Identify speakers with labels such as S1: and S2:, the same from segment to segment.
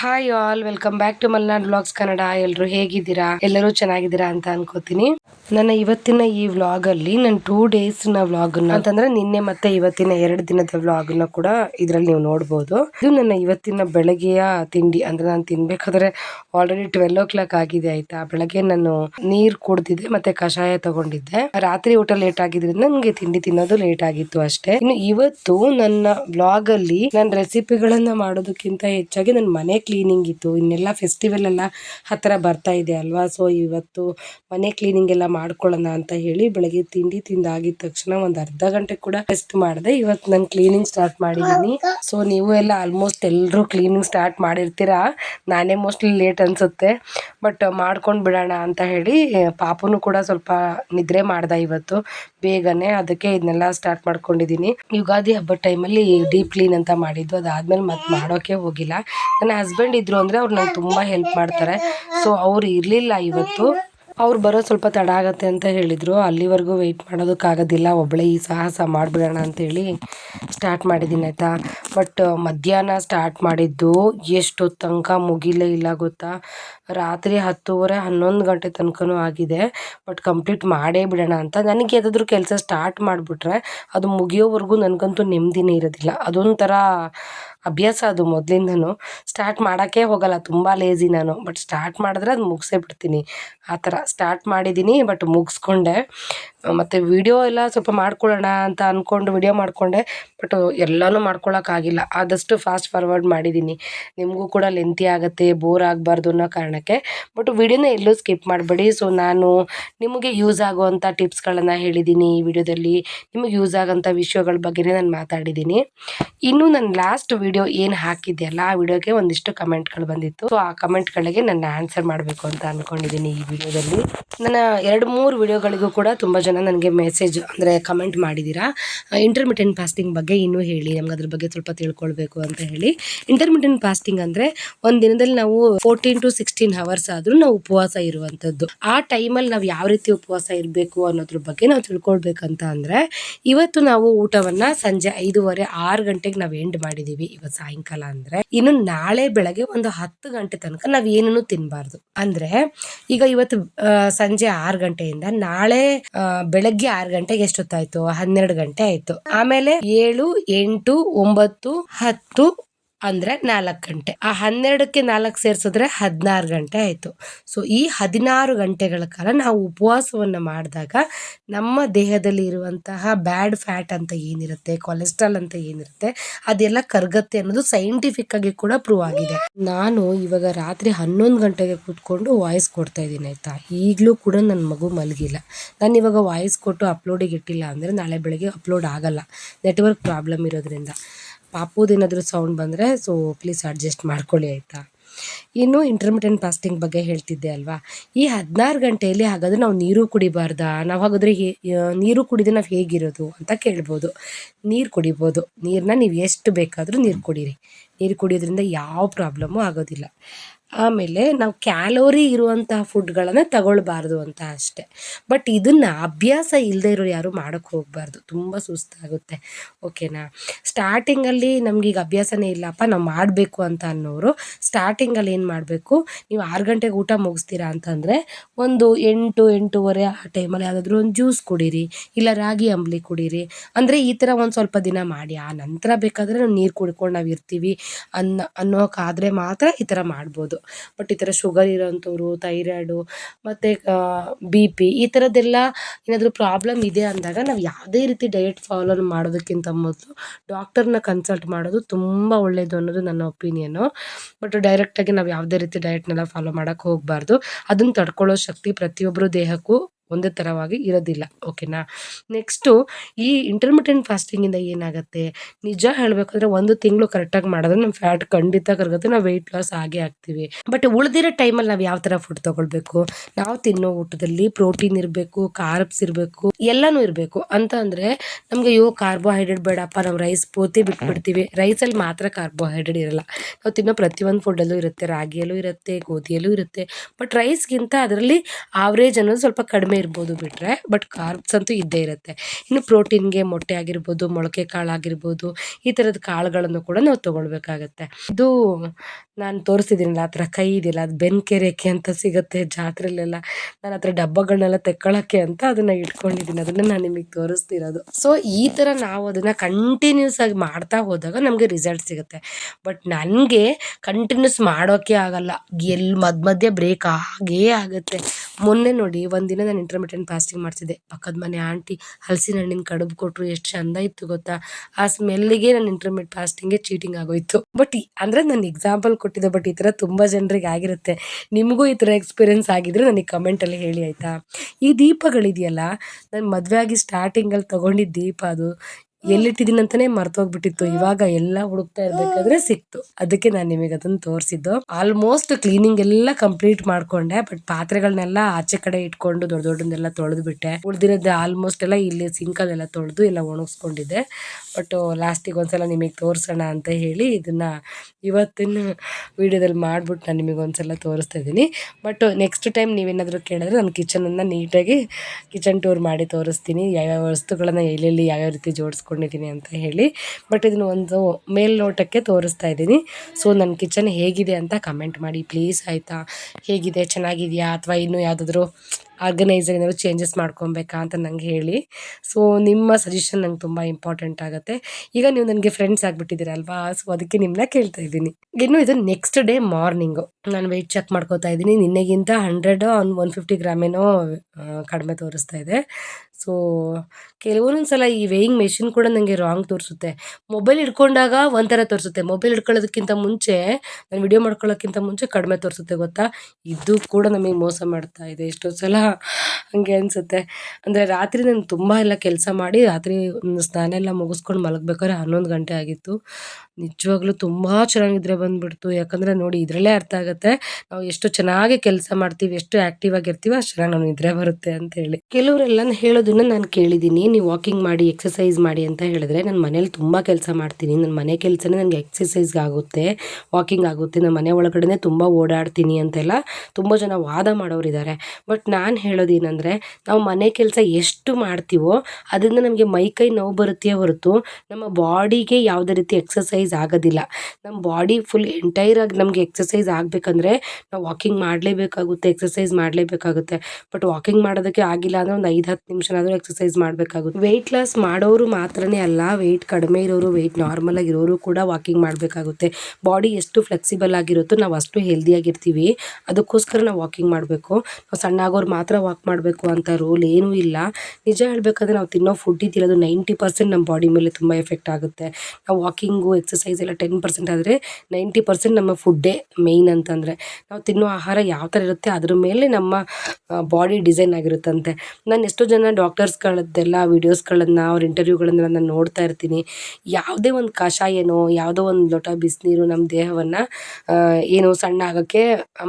S1: Hi all welcome back to Malnad vlogs Kannada ಎಲ್ಲರೂ ಹೇಗಿದ್ದೀರಾ? ಎಲ್ಲರೂ ಚೆನ್ನಾಗಿದ್ದೀರಾ ಅಂತ ಅನ್ಕೋತೀನಿ. ನನ್ನ ಇವತ್ತಿನ ಈ ವ್ಲಾಗ್ ಅಲ್ಲಿ ನಾನು ಟೂ ಡೇಸ್ನ ವ್ಲಾಗ್ ಅಂತಂದ್ರೆ ನಿನ್ನೆ ಮತ್ತೆ ಇವತ್ತಿನ ಎರಡು ದಿನದ ವ್ಲಾಗ್ನ ಕೂಡ ಇದ್ರಲ್ಲಿ ನೀವು ನೋಡಬಹುದು ಇದು ನನ್ನ ಇವತ್ತಿನ ಬೆಳಗ್ಗೆಯ ತಿಂಡಿ. ಅಂದ್ರೆ ನಾನು ತಿನ್ಬೇಕಾದ್ರೆ ಆಲ್ರೆಡಿ ಟ್ವೆಲ್ ಓ ಕ್ಲಾಕ್ ಆಗಿದೆ ಆಯ್ತಾ? ಬೆಳಗ್ಗೆ ನಾನು ನೀರ್ ಕುಡ್ದಿದ್ದೆ, ಮತ್ತೆ ಕಷಾಯ ತಗೊಂಡಿದ್ದೆ. ರಾತ್ರಿ ಊಟ ಲೇಟ್ ಆಗಿದ್ರಿಂದ ನನಗೆ ತಿಂಡಿ ತಿನ್ನೋದು ಲೇಟ್ ಆಗಿತ್ತು ಅಷ್ಟೇ. ಇನ್ನು ಇವತ್ತು ನನ್ನ ವ್ಲಾಗ್ ಅಲ್ಲಿ ನಾನು ರೆಸಿಪಿಗಳನ್ನ ಮಾಡೋದಕ್ಕಿಂತ ಹೆಚ್ಚಾಗಿ ನನ್ನ ಮನೆ ಕ್ಲೀನಿಂಗ್ ಇತ್ತು. ಇನ್ನೆಲ್ಲ ಫೆಸ್ಟಿವಲ್ ಎಲ್ಲ ಹತ್ತಿರ ಬರ್ತಾ ಇದೆ ಅಲ್ವಾ? ಸೊ ಇವತ್ತು ಮನೆ ಕ್ಲೀನಿಂಗ್ ಎಲ್ಲ ಮಾಡ್ಕೊಳ್ಳೋಣ ಅಂತ ಹೇಳಿ ಬೆಳಗ್ಗೆ ತಿಂಡಿ ತಿಂದಾಗಿದ ತಕ್ಷಣ ಒಂದು ಅರ್ಧ ಗಂಟೆ ಕೂಡ ರೆಸ್ಟ್ ಮಾಡಿದೆ. ಇವತ್ತು ನಾನು ಕ್ಲೀನಿಂಗ್ ಸ್ಟಾರ್ಟ್ ಮಾಡಿದ್ದೀನಿ. ಸೊ ನೀವು ಎಲ್ಲ ಆಲ್ಮೋಸ್ಟ್ ಎಲ್ಲರೂ ಕ್ಲೀನಿಂಗ್ ಸ್ಟಾರ್ಟ್ ಮಾಡಿರ್ತೀರಾ? ನಾನೇ ಮೋಸ್ಟ್ಲಿ ಲೇಟ್ ಅನ್ಸುತ್ತೆ. ಬಟ್ ಮಾಡ್ಕೊಂಡು ಬಿಡೋಣ ಅಂತ ಹೇಳಿ ಪಾಪುನು ಕೂಡ ಸ್ವಲ್ಪ ನಿದ್ರೆ ಮಾಡ್ದೆ ಇವತ್ತು. ಬೇಗನೆ ಅದಕ್ಕೆ ಇದನ್ನೆಲ್ಲ ಸ್ಟಾರ್ಟ್ ಮಾಡ್ಕೊಂಡಿದ್ದೀನಿ. ಯುಗಾದಿ ಹಬ್ಬದ ಟೈಮಲ್ಲಿ ಡೀಪ್ ಕ್ಲೀನ್ ಅಂತ ಮಾಡಿದ್ದು. ಅದಾದ್ಮೇಲೆ ಮತ್ತೆ ಮಾಡೋಕೆ ಹೋಗಿಲ್ಲ. ನನ್ನ ಹಸ್ಬೆಂಡ್ ಇದ್ರು ಅಂದ್ರೆ ಅವ್ರು ನಂಗೆ ತುಂಬಾ ಹೆಲ್ಪ್ ಮಾಡ್ತಾರೆ. ಸೊ ಅವ್ರು ಇರ್ಲಿಲ್ಲ ಇವತ್ತು. ಅವ್ರು ಬರೋ ಸ್ವಲ್ಪ ತಡ ಆಗತ್ತೆ ಅಂತ ಹೇಳಿದರು. ಅಲ್ಲಿವರೆಗೂ ವೆಯ್ಟ್ ಮಾಡೋದಕ್ಕಾಗೋದಿಲ್ಲ. ಒಬ್ಬಳೇ ಈ ಸಾಹಸ ಮಾಡಿಬಿಡೋಣ ಅಂತೇಳಿ ಸ್ಟಾರ್ಟ್ ಮಾಡಿದ್ದೀನಿ ಆಯಿತಾ? ಬಟ್ ಮಧ್ಯಾಹ್ನ ಸ್ಟಾರ್ಟ್ ಮಾಡಿದ್ದು ಎಷ್ಟು ತನಕ ಮುಗಿಲೇ ಇಲ್ಲ ಗೊತ್ತಾ? ರಾತ್ರಿ ಹತ್ತುವರೆ ಹನ್ನೊಂದು ಗಂಟೆ ತನಕನೂ ಆಗಿದೆ. ಬಟ್ ಕಂಪ್ಲೀಟ್ ಮಾಡೇ ಬಿಡೋಣ ಅಂತ. ನನಗೆ ಯಾವುದಾದ್ರೂ ಕೆಲಸ ಸ್ಟಾರ್ಟ್ ಮಾಡಿಬಿಟ್ರೆ ಅದು ಮುಗಿಯೋವರೆಗೂ ನನಗಂತೂ ನೆಮ್ಮದಿನೇ ಇರೋದಿಲ್ಲ. ಅದೊಂಥರ ಅಭ್ಯಾಸ ಅದು ಮೊದಲಿಂದನೂ ಸ್ಟಾರ್ಟ್ ಮಾಡೋಕ್ಕೇ ಹೋಗಲ್ಲ, ತುಂಬ ಲೇಜಿ ನಾನು. ಬಟ್ ಸ್ಟಾರ್ಟ್ ಮಾಡಿದ್ರೆ ಅದು ಮುಗಿಸೇ ಬಿಡ್ತೀನಿ. ಆ ಥರ ಸ್ಟಾರ್ಟ್ ಮಾಡಿದ್ದೀನಿ ಬಟ್ ಮುಗಿಸ್ಕೊಂಡೆ. ಮತ್ತು ವಿಡಿಯೋ ಎಲ್ಲ ಸ್ವಲ್ಪ ಮಾಡ್ಕೊಳ್ಳೋಣ ಅಂತ ಅಂದ್ಕೊಂಡು ವಿಡಿಯೋ ಮಾಡಿಕೊಂಡೆ ಬಟ್ ಎಲ್ಲನೂ ಮಾಡ್ಕೊಳ್ಳೋಕ್ಕಾಗಿಲ್ಲ ಆದಷ್ಟು ಫಾಸ್ಟ್ ಫಾರ್ವರ್ಡ್ ಮಾಡಿದ್ದೀನಿ ನಿಮಗೂ ಕೂಡ ಲೆಂತಿ ಆಗುತ್ತೆ ಬೋರ್ ಆಗಬಾರ್ದು ಅನ್ನೋ ಕಾರಣಕ್ಕೆ. ಬಟ್ ವೀಡಿಯೋನ ಎಲ್ಲೂ ಸ್ಕಿಪ್ ಮಾಡಬೇಡಿ. ಸೊ ನಾನು ನಿಮಗೆ ಯೂಸ್ ಆಗುವಂಥ ಟಿಪ್ಸ್ಗಳನ್ನು ಹೇಳಿದ್ದೀನಿ ಈ ವಿಡಿಯೋದಲ್ಲಿ ನಿಮಗೆ ಯೂಸ್ ಆಗೋಂಥ ವಿಷಯಗಳ ಬಗ್ಗೆನೇ ನಾನು ಮಾತಾಡಿದ್ದೀನಿ ಇನ್ನು ನನ್ನ ಲಾಸ್ಟ್ ವಿಡಿಯೋ ಏನು ಹಾಕಿದ್ದೆ ಅಲ್ಲ, ಆ ವಿಡಿಯೋಗೆ ಒಂದಿಷ್ಟು ಕಮೆಂಟ್ಗಳು ಬಂದಿತ್ತು. ಆ ಕಮೆಂಟ್ಗಳಿಗೆ ನನ್ನ ಆನ್ಸರ್ ಮಾಡಬೇಕು ಅಂತ ಅಂದ್ಕೊಂಡಿದ್ದೀನಿ ಈ ವಿಡಿಯೋದಲ್ಲಿ ನನ್ನ ಎರಡು ಮೂರು ವಿಡಿಯೋಗಳಿಗೂ ಕೂಡ ತುಂಬ ಜನ ನನಗೆ ಮೆಸೇಜ್ ಅಂದರೆ ಕಮೆಂಟ್ ಮಾಡಿದ್ದೀರಾ ಇಂಟರ್ಮಿಟೆಂಟ್ ಫಾಸ್ಟಿಂಗ್ ಬಗ್ಗೆ ಇನ್ನೂ ಹೇಳಿ, ನಮ್ಗೆ ಅದ್ರ ಬಗ್ಗೆ ಸ್ವಲ್ಪ ತಿಳ್ಕೊಳ್ಬೇಕು ಅಂತ ಹೇಳಿ. ಇಂಟರ್ಮಿಟೆಂಟ್ ಫಾಸ್ಟಿಂಗ್ ಅಂದರೆ ಒಂದು ದಿನದಲ್ಲಿ ನಾವು ಫೋರ್ಟೀನ್ ಟು ಸಿಕ್ಸ್ಟೀನ್ ಅವರ್ಸ್ ಆದರೂ ನಾವು ಉಪವಾಸ ಇರುವಂಥದ್ದು ಆ ಟೈಮಲ್ಲಿ ನಾವು ಯಾವ ರೀತಿ ಉಪವಾಸ ಇರಬೇಕು ಅನ್ನೋದ್ರ ಬಗ್ಗೆ ನಾವು ತಿಳ್ಕೊಳ್ಬೇಕಂತ ಅಂದರೆ, ಇವತ್ತು ನಾವು ಊಟವನ್ನು ಸಂಜೆ ಐದೂವರೆ ಆರು ಗಂಟೆಗೆ ನಾವು ಎಂಡ್ ಮಾಡಿದ್ದೀವಿ ಇವತ್ತು ಸಾಯಂಕಾಲ ಅಂದ್ರೆ ಇನ್ನು ನಾಳೆ ಬೆಳಗ್ಗೆ ಒಂದು ಹತ್ತು ಗಂಟೆ ತನಕ ನಾವ್ ಏನನ್ನು ತಿನ್ಬಾರ್ದು. ಅಂದ್ರೆ ಈಗ ಇವತ್ತು ಸಂಜೆ ಆರು ಗಂಟೆಯಿಂದ ನಾಳೆ ಬೆಳಗ್ಗೆ ಆರು ಗಂಟೆಗೆ ಎಷ್ಟೊತ್ತಾಯ್ತು? ಹನ್ನೆರಡು ಗಂಟೆ ಆಯ್ತು. ಆಮೇಲೆ ಏಳು, ಎಂಟು, ಒಂಬತ್ತು, ಹತ್ತು ಅಂದ್ರೆ ನಾಲ್ಕು ಗಂಟೆ. ಆ ಹನ್ನೆರಡಕ್ಕೆ ನಾಲ್ಕು ಸೇರಿಸಿದ್ರೆ ಹದಿನಾರು ಗಂಟೆ ಆಯಿತು. ಸೊ ಈ ಹದಿನಾರು ಗಂಟೆಗಳ ಕಾಲ ನಾವು ಉಪವಾಸವನ್ನು ಮಾಡಿದಾಗ ನಮ್ಮ ದೇಹದಲ್ಲಿ ಇರುವಂತಹ ಬ್ಯಾಡ್ ಫ್ಯಾಟ್ ಅಂತ ಏನಿರುತ್ತೆ, ಕೊಲೆಸ್ಟ್ರಾಲ್ ಅಂತ ಏನಿರುತ್ತೆ, ಅದೆಲ್ಲ ಕರ್ಗತ್ತೆ ಅನ್ನೋದು ಸೈಂಟಿಫಿಕ್ ಆಗಿ ಕೂಡ ಪ್ರೂವ್ ಆಗಿದೆ. ನಾನು ಇವಾಗ ರಾತ್ರಿ ಹನ್ನೊಂದು ಗಂಟೆಗೆ ಕೂತ್ಕೊಂಡು ವಾಯ್ಸ್ ಕೊಡ್ತಾ ಇದ್ದೀನಿ ಆಯ್ತಾ? ಈಗಲೂ ಕೂಡ ನನ್ನ ಮಗು ಮಲಗಿಲ್ಲ. ನಾನು ಇವಾಗ ವಾಯ್ಸ್ ಕೊಟ್ಟು ಅಪ್ಲೋಡಿಗೆ ಇಟ್ಟಿಲ್ಲ ಅಂದರೆ ನಾಳೆ ಬೆಳಗ್ಗೆ ಅಪ್ಲೋಡ್ ಆಗಲ್ಲ. ನೆಟ್ವರ್ಕ್ ಪ್ರಾಬ್ಲಮ್ ಇರೋದ್ರಿಂದ. ಪಾಪುದೇನಾದರೂ ಸೌಂಡ್ ಬಂದರೆ ಸೊ ಪ್ಲೀಸ್ ಅಡ್ಜಸ್ಟ್ ಮಾಡ್ಕೊಳ್ಳಿ ಆಯಿತಾ? ಇನ್ನು ಇಂಟರ್ಮಿಟೆಂಟ್ ಫಾಸ್ಟಿಂಗ್ ಬಗ್ಗೆ ಹೇಳ್ತಿದ್ದೆ ಅಲ್ವಾ? ಈ ಹದಿನಾರು ಗಂಟೆಯಲ್ಲಿ ಹಾಗಾದ್ರೆ ನಾವು ನೀರು ಕುಡಿಬಾರ್ದಾ? ನಾವು ಹಾಗಾದ್ರೆ ನೀರು ಕುಡಿದ್ರೆ ನಾವು ಹೇಗಿರೋದು ಅಂತ ಕೇಳ್ಬೋದು. ನೀರು ಕುಡಿಬೋದು. ನೀರನ್ನ ನೀವು ಎಷ್ಟು ಬೇಕಾದರೂ ನೀರು ಕುಡೀರಿ. ನೀರು ಕುಡಿಯೋದ್ರಿಂದ ಯಾವ ಪ್ರಾಬ್ಲಮ್ಮು ಆಗೋದಿಲ್ಲ. ಆಮೇಲೆ ನಾವು ಕ್ಯಾಲೋರಿ ಇರುವಂತಹ ಫುಡ್ಗಳನ್ನು ತಗೊಳ್ಬಾರ್ದು ಅಂತ ಅಷ್ಟೆ. ಬಟ್ ಇದನ್ನು ಅಭ್ಯಾಸ ಇಲ್ಲದೆ ಇರೋರು ಯಾರು ಮಾಡೋಕ್ಕೆ ಹೋಗಬಾರ್ದು. ತುಂಬ ಸುಸ್ತಾಗುತ್ತೆ. ಓಕೆನಾ? ಸ್ಟಾರ್ಟಿಂಗಲ್ಲಿ ನಮ್ಗೀಗ ಅಭ್ಯಾಸನೇ ಇಲ್ಲಪ್ಪ, ನಾವು ಮಾಡಬೇಕು ಅಂತ ಅನ್ನೋರು ಸ್ಟಾರ್ಟಿಂಗಲ್ಲಿ ಏನು ಮಾಡಬೇಕು? ನೀವು ಆರು ಗಂಟೆಗೆ ಊಟ ಮುಗಿಸ್ತೀರಾ ಅಂತಂದರೆ ಒಂದು ಎಂಟು, ಎಂಟೂವರೆ ಆ ಟೈಮಲ್ಲಿ ಯಾವುದಾದ್ರೂ ಒಂದು ಜ್ಯೂಸ್ ಕುಡೀರಿ, ಇಲ್ಲ ರಾಗಿ ಅಂಬಲಿ ಕುಡೀರಿ. ಅಂದರೆ ಈ ಥರ ಒಂದು ಸ್ವಲ್ಪ ದಿನ ಮಾಡಿ, ಆ ನಂತರ ಬೇಕಾದರೆ ನಾವು ನೀರು ಕುಡ್ಕೊಂಡು ನಾವು ಇರ್ತೀವಿ ಅನ್ನೋ ಅನ್ನೋಕ್ಕಾದರೆ ಮಾತ್ರ ಈ ಥರ ಮಾಡ್ಬೋದು. ಬಟ್ ಈ ಥರ ಶುಗರ್ ಇರೋಂಥವ್ರು ಥೈರಾಯ್ಡು ಮತ್ತು ಬಿ ಪಿ ಈ ಥರದ್ದೆಲ್ಲ ಏನಾದರೂ ಪ್ರಾಬ್ಲಮ್ ಇದೆ ಅಂದಾಗ ನಾವು ಯಾವುದೇ ರೀತಿ ಡಯಟ್ ಫಾಲೋ ಮಾಡೋದಕ್ಕಿಂತ ಮೊದಲು ಡಾಕ್ಟರ್ನ ಕನ್ಸಲ್ಟ್ ಮಾಡೋದು ತುಂಬ ಒಳ್ಳೆಯದು ಅನ್ನೋದು ನನ್ನ ಒಪಿನಿಯನ್ನು ಬಟ್ ಡೈರೆಕ್ಟಾಗಿ ನಾವು ಯಾವುದೇ ರೀತಿ ಡಯಟ್ನೆಲ್ಲ ಫಾಲೋ ಮಾಡೋಕ್ಕೆ ಹೋಗಬಾರ್ದು. ಅದನ್ನು ತಡ್ಕೊಳ್ಳೋ ಶಕ್ತಿ ಪ್ರತಿಯೊಬ್ಬರ ದೇಹಕ್ಕೂ ಒಂದೇ ಥರವಾಗಿ ಇರೋದಿಲ್ಲ ಓಕೆನಾ ನೆಕ್ಸ್ಟು ಈ ಇಂಟರ್ಮಿಟೆಂಟ್ ಫಾಸ್ಟಿಂಗಿಂದ ಏನಾಗುತ್ತೆ? ನಿಜ ಹೇಳಬೇಕಂದ್ರೆ ಒಂದು ತಿಂಗಳು ಕರೆಕ್ಟಾಗಿ ಮಾಡಿದ್ರೆ ನಮ್ಮ ಫ್ಯಾಟ್ ಖಂಡಿತ ಕರಗುತ್ತೆ, ನಾವು ವೆಯ್ಟ್ ಲಾಸ್ ಆಗೇ ಆಗ್ತೀವಿ. ಬಟ್ ಉಳಿದಿರೋ ಟೈಮಲ್ಲಿ ನಾವು ಯಾವ ಥರ ಫುಡ್ ತೊಗೊಳ್ಬೇಕು? ನಾವು ತಿನ್ನೋ ಊಟದಲ್ಲಿ ಪ್ರೋಟೀನ್ ಇರಬೇಕು ಕಾರ್ಬ್ಸ್ ಇರಬೇಕು, ಎಲ್ಲನೂ ಇರಬೇಕು. ಅಂತ ಅಂದರೆ ನಮಗೆ, ಅಯ್ಯೋ ಕಾರ್ಬೋಹೈಡ್ರೇಟ್ ಬೇಡಪ್ಪ, ನಾವು ರೈಸ್ ಪೂರ್ತಿ ಬಿಟ್ಬಿಡ್ತೀವಿ. ರೈಸಲ್ಲಿ ಮಾತ್ರ ಕಾರ್ಬೋಹೈಡ್ರೇಟ್ ಇರಲ್ಲ. ನಾವು ತಿನ್ನೋ ಪ್ರತಿಯೊಂದು ಫುಡ್ಡಲ್ಲೂ ಇರುತ್ತೆ, ರಾಗಿಯಲ್ಲೂ ಇರುತ್ತೆ, ಗೋಧಿಯಲ್ಲೂ ಇರುತ್ತೆ. ಬಟ್ ರೈಸ್ಗಿಂತ ಅದರಲ್ಲಿ ಆವ್ರೇಜ್ ಅನ್ನೋದು ಸ್ವಲ್ಪ ಕಡಿಮೆ ಇರ್ಬೋದು ಬಿಟ್ಟರೆ ಬಟ್ ಕಾರ್ಬ್ಸ್ ಅಂತೂ ಇದ್ದೇ ಇರುತ್ತೆ. ಇನ್ನು ಪ್ರೋಟೀನ್ಗೆ ಮೊಟ್ಟೆ ಆಗಿರ್ಬೋದು, ಮೊಳಕೆ ಕಾಳು ಆಗಿರ್ಬೋದು, ಈ ಥರದ ಕಾಳುಗಳನ್ನು ಕೂಡ ನಾವು ತೊಗೊಳ್ಬೇಕಾಗತ್ತೆ. ಇದು ನಾನು ತೋರಿಸಿದ್ದೀನಲ್ಲ ಆ ಥರ ಕೈ ಇದೆಯಲ್ಲ, ಅದು ಬೆನ್ಕೆರೆಕೆ ಅಂತ ಸಿಗುತ್ತೆ ಜಾತ್ರೆಲೆಲ್ಲ. ನಾನು ಆ ಥರ ಡಬ್ಬಗಳನ್ನೆಲ್ಲ ತೆಕ್ಕೊಳ್ಳೋಕ್ಕೆ ಅಂತ ಅದನ್ನು ಇಟ್ಕೊಂಡಿದ್ದೀನಿ ಅದನ್ನು ನಾನು ನಿಮಗೆ ತೋರಿಸ್ತಿರೋದು. ಸೊ ಈ ಥರ ನಾವು ಅದನ್ನು ಕಂಟಿನ್ಯೂಸ್ ಆಗಿ ಮಾಡ್ತಾ ಹೋದಾಗ ನಮಗೆ ರಿಸಲ್ಟ್ ಸಿಗುತ್ತೆ. ಬಟ್ ನನಗೆ ಕಂಟಿನ್ಯೂಸ್ ಮಾಡೋಕ್ಕೆ ಆಗಲ್ಲ. ಎಲ್ಲಿ ಮಧ್ಯ ಮಧ್ಯ ಬ್ರೇಕ್ ಆಗೇ ಆಗುತ್ತೆ. ಮೊನ್ನೆ ನೋಡಿ ಒಂದಿನ ನಾನು ಇಂಟರ್ಮಿಟೆಂಟ್ ಫಾಸ್ಟಿಂಗ್ ಮಾಡ್ತಿದ್ದೆ. ಪಕ್ಕದ ಮನೆ ಆಂಟಿ ಹಲಸಿನ ಹಣ್ಣಿನ ಕಡುಬು ಕೊಟ್ಟರು ಎಷ್ಟು ಚಂದ ಇತ್ತು ಗೊತ್ತಾ? ಆ ಸ್ಮೆಲ್ಲಿಗೆ ನಾನು ಇಂಟರ್ಮಿಟ್ ಫಾಸ್ಟಿಂಗ್ಗೆ ಚೀಟಿಂಗ್ ಆಗೋಯ್ತು. ಬಟ್ ಅಂದರೆ ನಾನು ಎಕ್ಸಾಂಪಲ್ ಕೊಟ್ಟಿದ್ದೆ ಬಟ್ ಈ ಥರ ತುಂಬ ಜನರಿಗೆ ಆಗಿರುತ್ತೆ. ನಿಮಗೂ ಈ ಥರ ಎಕ್ಸ್ಪೀರಿಯನ್ಸ್ ಆಗಿದ್ರೆ ನನಗೆ ಕಮೆಂಟಲ್ಲಿ ಹೇಳಿ, ಆಯಿತಾ? ಈ ದೀಪಗಳಿದೆಯಲ್ಲ, ನಾನು ಮದುವೆ ಆಗಿ ಸ್ಟಾರ್ಟಿಂಗಲ್ಲಿ ತೊಗೊಂಡಿದ್ದ ದೀಪ ಅದು ಎಲ್ಲಿಟ್ಟಿದ್ದೀನಿ ಅಂತಾನೆ ಮರ್ತೋಗ್ಬಿಟ್ಟಿತ್ತು. ಇವಾಗ ಎಲ್ಲ ಹುಡುಕ್ತಾ ಇರ್ಬೇಕಾದ್ರೆ ಸಿಕ್ತು. ಅದಕ್ಕೆ ನಾನು ನಿಮಗೆ ಅದನ್ನ ತೋರಿಸಿದ್ದು. ಆಲ್ಮೋಸ್ಟ್ ಕ್ಲೀನಿಂಗ್ ಎಲ್ಲ ಕಂಪ್ಲೀಟ್ ಮಾಡ್ಕೊಂಡೆ ಬಟ್ ಪಾತ್ರೆಗಳನ್ನೆಲ್ಲ ಆಚೆ ಕಡೆ ಇಟ್ಕೊಂಡು ದೊಡ್ಡ ದೊಡ್ಡದೆಲ್ಲ ತೊಳೆದು ಬಿಟ್ಟೆ ಉಳಿದಿರೋದು ಆಲ್ಮೋಸ್ಟ್ ಎಲ್ಲ ಇಲ್ಲಿ ಸಿಂಕಲ್ಲೆಲ್ಲ ತೊಳೆದು ಎಲ್ಲ ಒಣಗಿಸ್ಕೊಂಡಿದ್ದೆ. ಬಟ್ ಲಾಸ್ಟಿಗೆ ಒಂದ್ಸಲ ನಿಮಗೆ ತೋರಿಸೋಣ ಅಂತ ಹೇಳಿ ಇದನ್ನ ಇವತ್ತಿನ ವಿಡಿಯೋದಲ್ಲಿ ಮಾಡ್ಬಿಟ್ಟು ನಾನು ನಿಮಗೆ ಒಂದ್ಸಲ ತೋರಿಸ್ತಾ ಇದ್ದೀನಿ. ಬಟ್ ನೆಕ್ಸ್ಟ್ ಟೈಮ್ ನೀವೇನಾದರೂ ಕೇಳಿದ್ರೆ ನಾನು ಕಿಚನನ್ನು ನೀಟಾಗಿ ಕಿಚನ್ ಟೂರ್ ಮಾಡಿ ತೋರಿಸ್ತೀನಿ. ಯಾವ್ಯಾವ ವಸ್ತುಗಳನ್ನು ಎಲ್ಲೆಲ್ಲಿ ಯಾವ್ಯಾವ ರೀತಿ ಜೋಡಿಸ್ಕೊಂಡಿದ್ದೀನಿ ಅಂತ ಹೇಳಿ ಬಟ್ ಇದನ್ನು ಒಂದು ಮೇಲ್ನೋಟಕ್ಕೆ ತೋರಿಸ್ತಾ ಇದ್ದೀನಿ. ಸೊ ನನ್ನ ಕಿಚನ್ ಹೇಗಿದೆ ಅಂತ ಕಮೆಂಟ್ ಮಾಡಿ ಪ್ಲೀಸ್ ಆಯಿತಾ? ಹೇಗಿದೆ? ಚೆನ್ನಾಗಿದೆಯಾ? ಅಥವಾ ಇನ್ನೂ ಯಾವುದಾದ್ರೂ ಆರ್ಗನೈಸರ್ ಏನಾದ್ರು ಚೇಂಜಸ್ ಮಾಡ್ಕೊಬೇಕಾ ಅಂತ ನಂಗೆ ಹೇಳಿ. ಸೊ ನಿಮ್ಮ ಸಜೆಷನ್ ನಂಗೆ ತುಂಬ ಇಂಪಾರ್ಟೆಂಟ್ ಆಗುತ್ತೆ. ಈಗ ನೀವು ನನಗೆ ಫ್ರೆಂಡ್ಸ್ ಆಗಿಬಿಟ್ಟಿದ್ದೀರಲ್ವಾ? ಸೊ ಅದಕ್ಕೆ ನಿಮ್ಮನ್ನ ಕೇಳ್ತಾ ಇದ್ದೀನಿ. ಇನ್ನು ಇದು ನೆಕ್ಸ್ಟ್ ಡೇ ಮಾರ್ನಿಂಗು ನಾನು ವೆಯ್ಟ್ ಚೆಕ್ ಮಾಡ್ಕೋತಾ ಇದ್ದೀನಿ. ನಿನ್ನೆಗಿಂತ ಹಂಡ್ರೆಡ್ ಒನ್ ಒನ್ ಫಿಫ್ಟಿ ಗ್ರಾಮೇನೋ ಕಡಿಮೆ ತೋರಿಸ್ತಾ ಇದೆ. ಸೊ ಕೆಲವೊಂದೊಂದು ಸಲ ಈ ವೇಯಿಂಗ್ ಮೆಷಿನ್ ಕೂಡ ನನಗೆ ರಾಂಗ್ ತೋರಿಸುತ್ತೆ. ಮೊಬೈಲ್ ಹಿಡ್ಕೊಂಡಾಗ ಒಂಥರ ತೋರಿಸುತ್ತೆ. ಮೊಬೈಲ್ ಹಿಡ್ಕೊಳ್ಳೋದಕ್ಕಿಂತ ಮುಂಚೆ, ನಾನು ವಿಡಿಯೋ ಮಾಡ್ಕೊಳ್ಳೋಕ್ಕಿಂತ ಮುಂಚೆ ಕಡಿಮೆ ತೋರಿಸುತ್ತೆ ಗೊತ್ತಾ? ಇದು ಕೂಡ ನಮಗೆ ಮೋಸ ಮಾಡ್ತಾ ಇದೆ. ಎಷ್ಟೋ ಸಲ ಹಾಗೆ ಅನಿಸುತ್ತೆ. ಅಂದರೆ ರಾತ್ರಿ ನಾನು ತುಂಬ ಎಲ್ಲ ಕೆಲಸ ಮಾಡಿ ರಾತ್ರಿ ಸ್ನಾನ ಎಲ್ಲ ಮುಗಿಸ್ಕೊಂಡು ಮಲಗಬೇಕಾದ್ರೆ ಹನ್ನೊಂದು ಗಂಟೆ ಆಗಿತ್ತು. ನಿಜವಾಗ್ಲೂ ತುಂಬ ಚೆನ್ನಾಗಿ ನಿದ್ರೆ ಬಂದುಬಿಡ್ತು. ಯಾಕಂದರೆ ನೋಡಿ, ಇದರಲ್ಲೇ ಅರ್ಥ ಆಗುತ್ತೆ. ನಾವು ಎಷ್ಟು ಚೆನ್ನಾಗಿ ಕೆಲಸ ಮಾಡ್ತೀವಿ, ಎಷ್ಟು ಆಕ್ಟಿವ್ ಆಗಿರ್ತೀವಿ, ಅಷ್ಟು ಚೆನ್ನಾಗಿ ನಾವು ನಿದ್ರೆ ಬರುತ್ತೆ ಅಂತ ಹೇಳಿ. ಕೆಲವರೆಲ್ಲ ಹೇಳೋದನ್ನ ನಾನು ಕೇಳಿದ್ದೀನಿ ನೀವು ವಾಕಿಂಗ್ ಮಾಡಿ ಎಕ್ಸಸೈಸ್ ಮಾಡಿ ಅಂತ ಹೇಳಿದ್ರೆ ನಾನು ಮನೇಲಿ ತುಂಬ ಕೆಲಸ ಮಾಡ್ತೀನಿ. ನನ್ನ ಮನೆ ಕೆಲಸನೇ ನನಗೆ ಎಕ್ಸಸೈಸ್ ಆಗುತ್ತೆ ವಾಕಿಂಗ್ ಆಗುತ್ತೆ. ನನ್ನ ಮನೆ ಒಳಗಡೆ ತುಂಬ ಓಡಾಡ್ತೀನಿ ಅಂತೆಲ್ಲ ತುಂಬ ಜನ ವಾದ ಮಾಡೋರಿದ್ದಾರೆ ಬಟ್ ನಾನು ಹೇಳೋದೇನೆಂದರೆ, ನಾವು ಮನೆ ಕೆಲಸ ಎಷ್ಟು ಮಾಡ್ತೀವೋ, ಅದರಿಂದ ನಮಗೆ ಮೈ ಕೈ ನೋವು ಬರುತ್ತೆ ಹೊರತು, ನಮ್ಮ ಬಾಡಿಗೆ ಯಾವುದೇ ರೀತಿ ಎಕ್ಸಸೈಸ್ ಆಗೋದಿಲ್ಲ. ನಮ್ಮ ಬಾಡಿ ಫುಲ್ ಎಂಟೈರ್ ಆಗಿ ನಮಗೆ ಎಕ್ಸಸೈಸ್ ಆಗಬೇಕಂದ್ರೆ ನಾವು ವಾಕಿಂಗ್ ಮಾಡಲೇಬೇಕಾಗುತ್ತೆ ಎಕ್ಸಸೈಸ್ ಮಾಡಲೇಬೇಕಾಗುತ್ತೆ. ಬಟ್ ವಾಕಿಂಗ್ ಮಾಡೋದಕ್ಕೆ ಆಗಿಲ್ಲ ಅಂದರೆ ಒಂದು ಐದು, ಹತ್ತು ನಿಮಿಷನಾದರೂ ಎಕ್ಸಸೈಸ್ ಮಾಡಬೇಕಾಗುತ್ತೆ. ವೆಯ್ಟ್ ಲಾಸ್ ಮಾಡೋರು ಮಾತ್ರನೇ ಅಲ್ಲ ವೆಯ್ಟ್ ಕಡಿಮೆ ಇರೋರು ವೆಯ್ಟ್ ನಾರ್ಮಲ್ ಆಗಿರೋರು ಕೂಡ ವಾಕಿಂಗ್ ಮಾಡಬೇಕಾಗುತ್ತೆ. ಬಾಡಿ ಎಷ್ಟು ಫ್ಲೆಕ್ಸಿಬಲ್ ಆಗಿರುತ್ತೋ ನಾವು ಅಷ್ಟು ಹೆಲ್ದಿಯಾಗಿರ್ತೀವಿ ಅದಕ್ಕೋಸ್ಕರ ನಾವು ವಾಕಿಂಗ್ ಮಾಡಬೇಕು. ನಾವು ಸಣ್ಣ ಆಗೋರು ಮಾತ್ರ ವಾಕ್ ಮಾಡಬೇಕು ಅಂತ ರೂಲ್ ಏನೂ ಇಲ್ಲ. ನಿಜ ಹೇಳಬೇಕಂದ್ರೆ ನಾವು ತಿನ್ನೋ ಫುಡ್ ಇದೆಯಲ್ಲ ಅದು ನೈಂಟಿ ಪರ್ಸೆಂಟ್ ನಮ್ಮ ಬಾಡಿ ಮೇಲೆ ತುಂಬ ಎಫೆಕ್ಟ್ ಆಗುತ್ತೆ. ನಾವು ವಾಕಿಂಗು ಎಕ್ಸಸೈಸ್ ಎಲ್ಲ ಟೆನ್ ಪರ್ಸೆಂಟ್ ಆದರೆ ನೈಂಟಿ ಪರ್ಸೆಂಟ್ ನಮ್ಮ ಫುಡ್ಡೇ ಮೇಯ್ನ್ ಅಂತಂದರೆ. ನಾವು ತಿನ್ನೋ ಆಹಾರ ಯಾವ ಥರ ಇರುತ್ತೆ ಅದ್ರ ಮೇಲೆ ನಮ್ಮ ಬಾಡಿ ಡಿಸೈನ್ ಆಗಿರುತ್ತಂತೆ. ನಾನು ಎಷ್ಟೋ ಜನ ಡಾಕ್ಟರ್ಸ್ಗಳದ್ದೆಲ್ಲ ವೀಡಿಯೋಸ್ಗಳನ್ನು ಅವ್ರ ಇಂಟರ್ವ್ಯೂಗಳನ್ನು ನಾನು ನೋಡ್ತಾ ಇರ್ತೀನಿ. ಯಾವುದೇ ಒಂದು ಕಷಾಯನೋ ಯಾವುದೋ ಒಂದು ಲೋಟ ಬಿಸಿನೀರು ನಮ್ಮ ದೇಹವನ್ನು ಏನು ಸಣ್ಣ ಆಗೋಕ್ಕೆ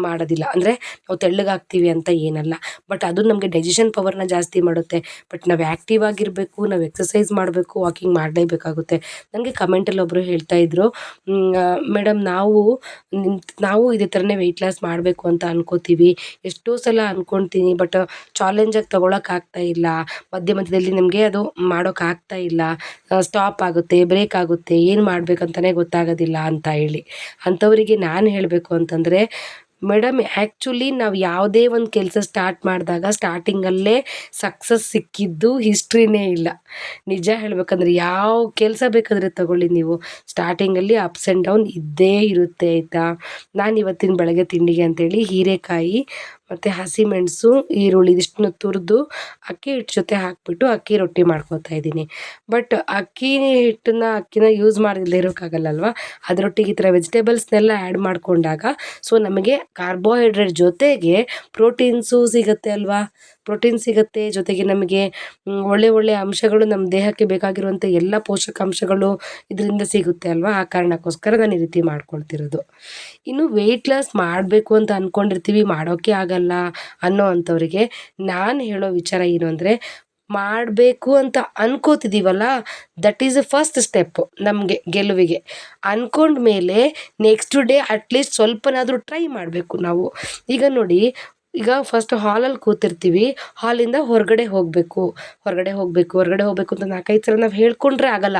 S1: ಮಾಡೋದಿಲ್ಲ. ಅಂದರೆ ನಾವು ತೆಳ್ಳಗಾಗ್ತೀವಿ ಅಂತ ಏನಲ್ಲ. ಬಟ್ ಅದು ನಮಗೆ ಡೈಜೆಷನ್ ಪವರ್ನ ಜಾಸ್ತಿ ಮಾಡುತ್ತೆ. ಬಟ್ ನಾವು ಆ್ಯಕ್ಟಿವ್ ಆಗಿರಬೇಕು, ನಾವು ಎಕ್ಸಸೈಸ್ ಮಾಡಬೇಕು ವಾಕಿಂಗ್ ಮಾಡಲೇಬೇಕಾಗುತ್ತೆ. ನನಗೆ ಕಮೆಂಟಲ್ಲಿ ಒಬ್ಬರು ಹೇಳ್ತಾ ಇದ್ರು. ಮೇಡಮ್ ನಾವು ನಾವು ಇದೇ ಥರನೇ ವೆಯ್ಟ್ ಲಾಸ್ ಮಾಡಬೇಕು ಅಂತ ಅನ್ಕೋತೀವಿ. ಎಷ್ಟೋ ಸಲ ಅಂದ್ಕೊಳ್ತೀನಿ ಬಟ್ ಚಾಲೆಂಜಾಗಿ ತೊಗೊಳಕ್ಕಾಗ್ತಾ ಇಲ್ಲ. ಮಧ್ಯ ಮಧ್ಯದಲ್ಲಿ ನಮಗೆ ಅದು ಮಾಡೋಕ್ಕಾಗ್ತಾ ಇಲ್ಲ. ಸ್ಟಾಪ್ ಆಗುತ್ತೆ ಬ್ರೇಕ್ ಆಗುತ್ತೆ, ಏನು ಮಾಡಬೇಕಂತಲೇ ಗೊತ್ತಾಗೋದಿಲ್ಲ ಅಂತ ಹೇಳಿ. ಅಂಥವರಿಗೆ ನಾನು ಹೇಳಬೇಕು ಅಂತಂದರೆ ಮೇಡಮ್ ಆ್ಯಕ್ಚುಲಿ ನಾವು ಯಾವುದೇ ಒಂದು ಕೆಲಸ ಸ್ಟಾರ್ಟ್ ಮಾಡಿದಾಗ ಸ್ಟಾರ್ಟಿಂಗಲ್ಲೇ ಸಕ್ಸಸ್ ಸಿಕ್ಕಿದ್ದು ಹಿಸ್ಟ್ರಿನೇ ಇಲ್ಲ. ನಿಜ ಹೇಳಬೇಕಂದ್ರೆ ಯಾವ ಕೆಲಸ ಬೇಕಾದರೆ ತಗೊಳ್ಳಿ ನೀವು. ಸ್ಟಾರ್ಟಿಂಗಲ್ಲಿ ಅಪ್ಸ್ ಆ್ಯಂಡ್ ಡೌನ್ ಇದ್ದೇ ಇರುತ್ತೆ, ಆಯಿತಾ? ನಾನು ಇವತ್ತಿನ ಬೆಳಗ್ಗೆ ತಿಂಡಿಗೆ ಅಂತೇಳಿ ಹೀರೆಕಾಯಿ ಮತ್ತು ಹಸಿಮೆಣಸು ಈರುಳ್ಳಿ ಇದಿಷ್ಟನ್ನು ತುರಿದು ಅಕ್ಕಿ ಹಿಟ್ಟು ಜೊತೆ ಹಾಕಿಬಿಟ್ಟು ಅಕ್ಕಿ ರೊಟ್ಟಿ ಮಾಡ್ಕೊತಾ ಇದ್ದೀನಿ. ಬಟ್ ಅಕ್ಕಿ ಹಿಟ್ಟನ್ನ ಅಕ್ಕಿನ ಯೂಸ್ ಮಾಡದಿಲ್ಲದೆ ಇರೋಕ್ಕಾಗಲ್ಲಲ್ವ? ಅದರೊಟ್ಟಿಗೆ ಈ ಥರ ವೆಜಿಟೇಬಲ್ಸ್ನೆಲ್ಲ ಆ್ಯಡ್ ಮಾಡಿಕೊಂಡಾಗ ಸೊ ನಮಗೆ ಕಾರ್ಬೋಹೈಡ್ರೇಟ್ ಜೊತೆಗೆ ಪ್ರೋಟೀನ್ಸು ಸಿಗುತ್ತೆ ಅಲ್ವಾ? ಪ್ರೋಟೀನ್ ಸಿಗುತ್ತೆ, ಜೊತೆಗೆ ನಮಗೆ ಒಳ್ಳೆ ಒಳ್ಳೆ ಅಂಶಗಳು ನಮ್ಮ ದೇಹಕ್ಕೆ ಬೇಕಾಗಿರುವಂಥ ಎಲ್ಲ ಪೋಷಕಾಂಶಗಳು ಇದರಿಂದ ಸಿಗುತ್ತೆ ಅಲ್ವಾ? ಆ ಕಾರಣಕ್ಕೋಸ್ಕರ ನಾನು ಈ ರೀತಿ ಮಾಡ್ಕೊಳ್ತಿರೋದು. ಇನ್ನು ವೆಯ್ಟ್ ಲಾಸ್ ಮಾಡಬೇಕು ಅಂತ ಅಂದ್ಕೊಂಡಿರ್ತೀವಿ ಮಾಡೋಕ್ಕೆ ಆಗಲ್ಲ ಅನ್ನೋ ಅಂಥವ್ರಿಗೆ ನಾನು ಹೇಳೋ ವಿಚಾರ ಏನು ಅಂದರೆ, ಮಾಡಬೇಕು ಅಂತ ಅನ್ಕೋತಿದ್ದೀವಲ್ಲ that is a first step ನಮಗೆ, ಗೆಲುವಿಗೆ. ಅಂದ್ಕೊಂಡ್ಮೇಲೆ ನೆಕ್ಸ್ಟ್ ಡೇ ಅಟ್ಲೀಸ್ಟ್ ಸ್ವಲ್ಪನಾದರೂ ಟ್ರೈ ಮಾಡಬೇಕು ನಾವು. ಈಗ ನೋಡಿ ಈಗ ಫಸ್ಟ್ ಹಾಲಲ್ಲಿ ಕೂತಿರ್ತೀವಿ. ಹಾಲಿಂದ ಹೊರಗಡೆ ಹೋಗಬೇಕು. ಹೊರಗಡೆ ಹೋಗಬೇಕು ಹೊರಗಡೆ ಹೋಗಬೇಕು ಅಂತ ನಾಲ್ಕೈದು ಸಲ ನಾವು ಹೇಳ್ಕೊಂಡ್ರೆ ಆಗಲ್ಲ.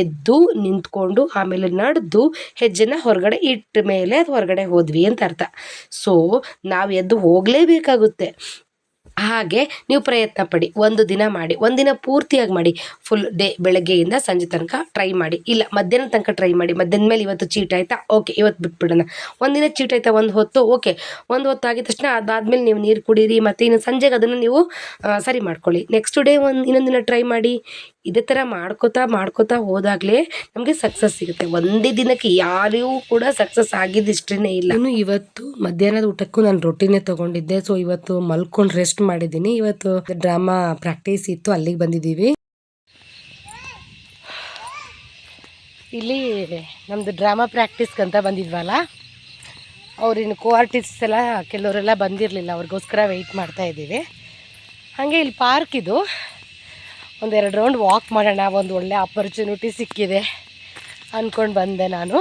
S1: ಎದ್ದು ನಿಂತ್ಕೊಂಡು ಆಮೇಲೆ ನಡೆದು ಹೆಜ್ಜೆನ ಹೊರಗಡೆ ಇಟ್ಟ ಮೇಲೆ ಅದು ಹೊರಗಡೆ ಹೋದ್ವಿ ಅಂತ ಅರ್ಥ. ಸೊ ನಾವು ಎದ್ದು ಹೋಗಲೇಬೇಕಾಗುತ್ತೆ. ಹಾಗೆ ನೀವು ಪ್ರಯತ್ನ ಪಡಿ, ಒಂದು ದಿನ ಮಾಡಿ ಒಂದಿನ ಪೂರ್ತಿಯಾಗಿ ಮಾಡಿ ಫುಲ್ ಡೇ ಬೆಳಗ್ಗೆಯಿಂದ ಸಂಜೆ ತನಕ ಟ್ರೈ ಮಾಡಿ. ಇಲ್ಲ, ಮಧ್ಯಾಹ್ನ ತನಕ ಟ್ರೈ ಮಾಡಿ ಮಧ್ಯಾಹ್ನ ಮೇಲೆ ಇವತ್ತು ಚೀಟ್ ಆಯಿತಾ? ಓಕೆ ಇವತ್ತು ಬಿಟ್ಬಿಡೋಣ. ಒಂದಿನ ಚೀಟ್ ಆಯಿತಾ? ಒಂದು ಹೊತ್ತು? ಓಕೆ ಒಂದು ಹೊತ್ತು ಆಗಿದ ತಕ್ಷಣ ಅದಾದಮೇಲೆ ನೀವು ನೀರು ಕುಡೀರಿ, ಮತ್ತು ಇನ್ನು ಸಂಜೆಗೆ ಅದನ್ನು ನೀವು ಸರಿ ಮಾಡ್ಕೊಳ್ಳಿ. ನೆಕ್ಸ್ಟ್ ಡೇ ಒಂದು ದಿನ ಟ್ರೈ ಮಾಡಿ. ಇದೇ ಥರ ಮಾಡ್ಕೋತಾ ಮಾಡ್ಕೋತಾ ಹೋದಾಗಲೇ ನಮಗೆ ಸಕ್ಸಸ್ ಸಿಗುತ್ತೆ. ಒಂದೇ ದಿನಕ್ಕೆ ಯಾರಿಗೂ ಕೂಡ ಸಕ್ಸಸ್ ಆಗಿದ್ದಿಷ್ಟೇ ಇಲ್ಲ. ನಾನು ಇವತ್ತು ಮಧ್ಯಾಹ್ನದ ಊಟಕ್ಕೂ ನಾನು ರೊಟ್ಟಿನೇ ತಗೊಂಡಿದ್ದೆ. ಸೊ ಇವತ್ತು ಮಲ್ಕೊಂಡು ರೆಸ್ಟ್ ಮಾಡಿದ್ದೀನಿ. ಇವತ್ತು ಡ್ರಾಮಾ ಪ್ರಾಕ್ಟೀಸ್ ಇತ್ತು. ಅಲ್ಲಿಗೆ ಬಂದಿದ್ದೀವಿ. ಇಲ್ಲಿ ನಮ್ಮದು ಡ್ರಾಮಾ ಪ್ರಾಕ್ಟೀಸ್ಗಂತ ಬಂದಿದ್ವಲ್ಲ? ಅವ್ರಿನ್ನು ಕೋ ಆರ್ಟಿಸ್ಟ್ ಎಲ್ಲ ಕೆಲವರೆಲ್ಲ ಬಂದಿರಲಿಲ್ಲ. ಅವ್ರಿಗೋಸ್ಕರ ವೆಯ್ಟ್ ಮಾಡ್ತಾ ಇದ್ದೀವಿ. ಹಾಗೆ ಇಲ್ಲಿ ಪಾರ್ಕ್ ಇದು. ಒಂದೆರಡು ರೌಂಡ್ ವಾಕ್ ಮಾಡೋಣ, ಒಂದು ಒಳ್ಳೆ ಆಪರ್ಚುನಿಟಿ ಸಿಕ್ಕಿದೆ ಅಂದ್ಕೊಂಡು ಬಂದೆ ನಾನು.